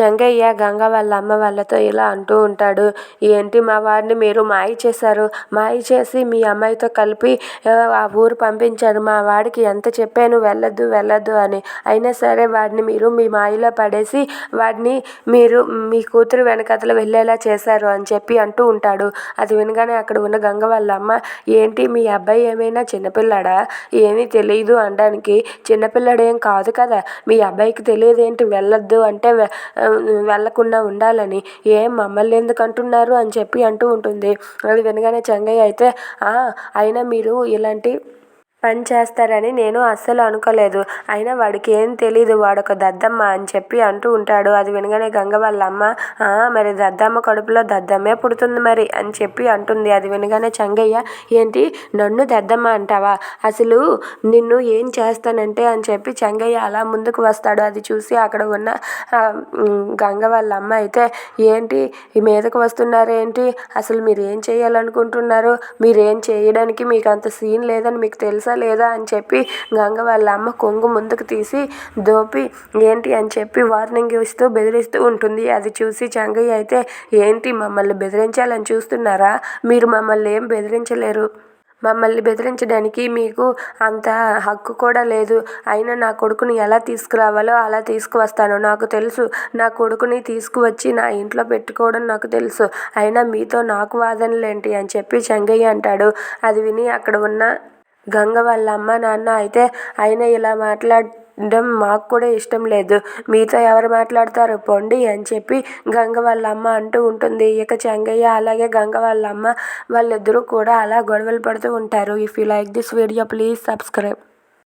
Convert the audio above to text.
చెంగయ్య గంగ వాళ్ళ అమ్మ వాళ్ళతో ఇలా అంటూ ఉంటాడు. ఏంటి మా వాడిని మీరు మాయ చేశారు? మాయ చేసి మీ అమ్మాయితో కలిపి ఆ ఊరు పంపించారు. మా వాడికి ఎంత చెప్పాను వెళ్ళొద్దు వెళ్ళొద్దు అని. అయినా సరే వాడిని మీరు మీ మాయలో పడేసి వాడిని మీరు మీ కూతురు వెనకతలు వెళ్ళేలా చేశారు అని చెప్పి అంటూ ఉంటాడు. అది వినగానే అక్కడ ఉన్న గంగ వాళ్ళ అమ్మ ఏంటి మీ అబ్బాయి ఏమైనా చిన్నపిల్లాడా? ఏమీ తెలియదు అనడానికి. చిన్నపిల్లాడేం కాదు కదా. మీ అబ్బాయికి తెలియదు ఏంటి? వెళ్ళొద్దు అంటే వెళ్ళకుండా ఉండాలని ఏం మమ్మల్ని ఎందుకు అంటున్నారు అని చెప్పి అంటూ ఉంటుంది. అది వినగానే చెంగయ్య అయితే అయినా మీరు ఇలాంటి పని చేస్తారని నేను అస్సలు అనుకోలేదు. అయినా వాడికి ఏం తెలీదు వాడొక దద్దమ్మ అని చెప్పి అంటూ ఉంటాడు. అది వినగానే గంగ వాళ్ళ అమ్మ మరి దద్దమ్మ కడుపులో దద్దమ్మే పుడుతుంది మరి అని చెప్పి అంటుంది. అది వినగానే చంగయ్య ఏంటి? నన్ను దద్దమ్మ అంటావా? అసలు నిన్ను ఏం చేస్తానంటే అని చెప్పి చంగయ్య అలా ముందుకు వస్తాడు. అది చూసి అక్కడ ఉన్న గంగ వాళ్ళ అమ్మ అయితే ఏంటి? ఈ మీదకు వస్తున్నారేంటి? అసలు మీరు ఏం చేయాలనుకుంటున్నారు? మీరేం చేయడానికి మీకు అంత సీన్ లేదని మీకు తెలుసా? లేదా అని చెప్పి గంగ వాళ్ళ అమ్మ కొంగు ముందుకు తీసి దోపి ఏంటి? అని చెప్పి వార్నింగ్ ఇస్తూ బెదిరిస్తూ ఉంటుంది. అది చూసి చంగయ్య అయితే ఏంటి మమ్మల్ని బెదిరించాలని చూస్తున్నారా? మీరు మమ్మల్ని ఏం బెదిరించలేరు? మమ్మల్ని బెదిరించడానికి మీకు అంత హక్కు కూడా లేదు. అయినా నా కొడుకుని ఎలా తీసుకురావాలో అలా తీసుకువస్తాను. నాకు తెలుసు నా కొడుకుని తీసుకువచ్చి నా ఇంట్లో పెట్టుకోవడం నాకు తెలుసు. అయినా మీతో నాకు వాదనలేంటి? అని చెప్పి చెంగయ్య అంటాడు. అది విని అక్కడ ఉన్న గంగ వాళ్ళ అమ్మ నాన్న అయితే ఆయన ఇలా మాట్లాడడం మాకు కూడా ఇష్టం లేదు. మీతో ఎవరు మాట్లాడతారు? పొండి అని చెప్పి గంగ వాళ్ళ అమ్మ అంటూ ఉంటుంది. ఇక చెంగయ్య అలాగే గంగ వాళ్ళ అమ్మ వాళ్ళిద్దరూ కూడా అలా గొడవలు పడుతూ ఉంటారు. If you like this video please subscribe